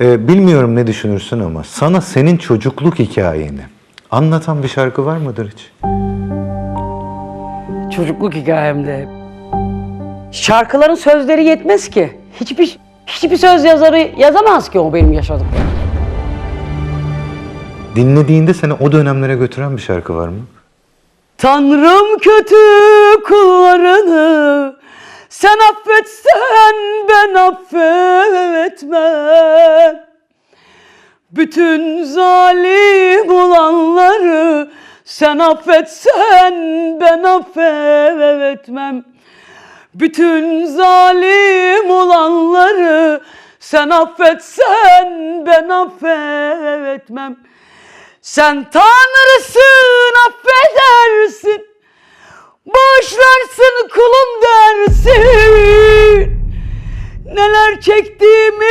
Ee, bilmiyorum ne düşünürsün ama sana senin çocukluk hikayeni anlatan bir şarkı var mıdır hiç? Çocukluk hikayemde. Şarkıların sözleri yetmez ki. Hiçbir hiçbir söz yazarı yazamaz ki o benim yaşadıklarım. Dinlediğinde seni o dönemlere götüren bir şarkı var mı? Tanrım kötü kullarını sen affetsen ben affetmem. Bütün zalim olanları sen affetsen ben affetmem. Bütün zalim olanları sen affetsen ben affetmem. Sen tanrısın affedersin. Çektiğimi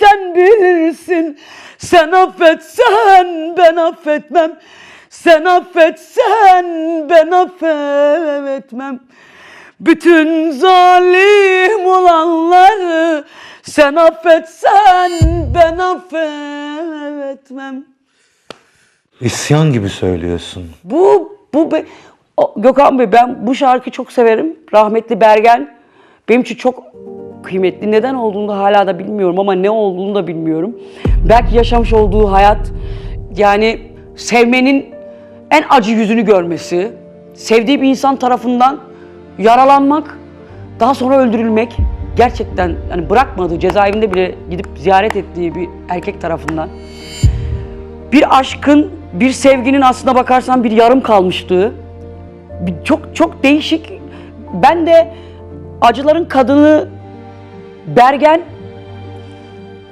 sen bilirsin. Sen affetsen ben affetmem. Sen affetsen ben affetmem. Bütün zalim olanları sen affetsen ben affetmem. İsyan gibi söylüyorsun. Bu bu be- O, Gökhan Bey ben bu şarkıyı çok severim. Rahmetli Bergen benim için çok kıymetli. Neden olduğunu da hala da bilmiyorum ama ne olduğunu da bilmiyorum. Belki yaşamış olduğu hayat yani sevmenin en acı yüzünü görmesi, sevdiği bir insan tarafından yaralanmak, daha sonra öldürülmek gerçekten yani bırakmadığı cezaevinde bile gidip ziyaret ettiği bir erkek tarafından bir aşkın, bir sevginin aslına bakarsan bir yarım kalmışlığı. Çok çok değişik. Ben de acıların kadını Bergen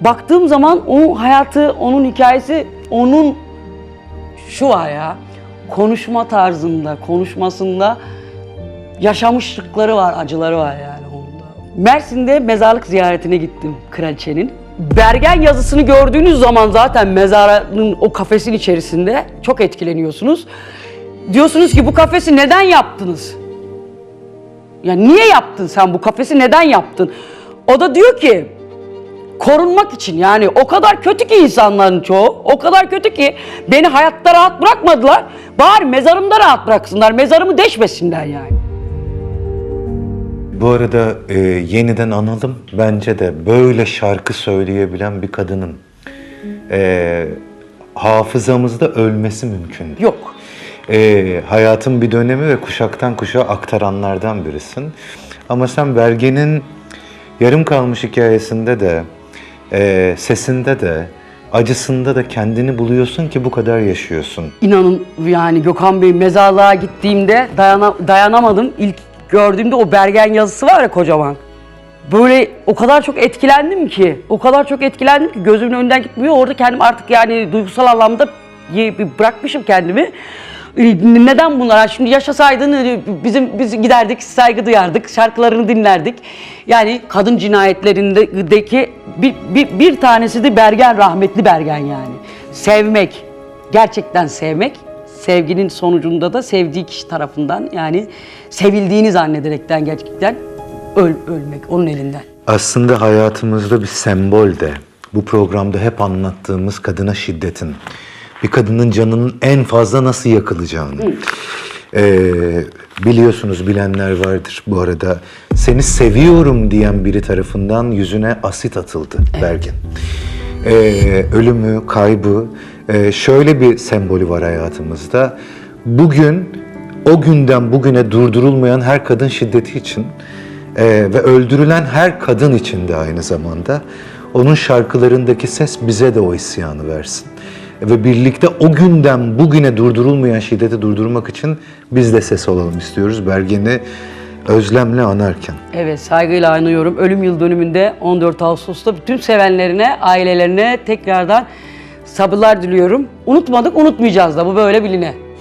baktığım zaman onun hayatı, onun hikayesi, onun şu var ya konuşma tarzında, konuşmasında yaşamışlıkları var, acıları var yani onda. Mersin'de mezarlık ziyaretine gittim kraliçenin. Bergen yazısını gördüğünüz zaman zaten mezarın o kafesin içerisinde çok etkileniyorsunuz. Diyorsunuz ki bu kafesi neden yaptınız? Ya niye yaptın sen bu kafesi neden yaptın? O da diyor ki korunmak için yani o kadar kötü ki insanların çoğu. O kadar kötü ki beni hayatta rahat bırakmadılar. Bari mezarımda rahat bıraksınlar. Mezarımı deşmesinler yani. Bu arada e, yeniden analım. Bence de böyle şarkı söyleyebilen bir kadının e, hafızamızda ölmesi mümkün. Yok. E, hayatın bir dönemi ve kuşaktan kuşağa aktaranlardan birisin. Ama sen Bergen'in yarım kalmış hikayesinde de, e, sesinde de, acısında da kendini buluyorsun ki bu kadar yaşıyorsun. İnanın yani Gökhan Bey mezarlığa gittiğimde dayana, dayanamadım. İlk gördüğümde o Bergen yazısı var ya kocaman. Böyle o kadar çok etkilendim ki, o kadar çok etkilendim ki gözümün önünden gitmiyor. Orada kendim artık yani duygusal anlamda bırakmışım kendimi. Neden bunlar? Şimdi yaşasaydın e, bizim biz giderdik, saygı duyardık, şarkılarını dinlerdik. Yani kadın cinayetlerindeki bir, bir, bir tanesi de Bergen, rahmetli Bergen yani. Sevmek, gerçekten sevmek, sevginin sonucunda da sevdiği kişi tarafından yani sevildiğini zannederekten gerçekten öl, ölmek onun elinden. Aslında hayatımızda bir sembol de bu programda hep anlattığımız kadına şiddetin. Bir kadının canının en fazla nasıl yakılacağını. Ee, biliyorsunuz bilenler vardır bu arada. Seni seviyorum diyen biri tarafından yüzüne asit atıldı Bergin. Ee, ölümü, kaybı, ee, şöyle bir sembolü var hayatımızda. Bugün o günden bugüne durdurulmayan her kadın şiddeti için ee, ve öldürülen her kadın için de aynı zamanda onun şarkılarındaki ses bize de o isyanı versin. Ve birlikte o günden bugüne durdurulmayan şiddeti durdurmak için biz de ses olalım istiyoruz. Bergen'i özlemle anarken. Evet saygıyla anıyorum. Ölüm yıl dönümünde 14 Ağustos'ta bütün sevenlerine, ailelerine tekrardan sabırlar diliyorum. Unutmadık, unutmayacağız da bu böyle biline.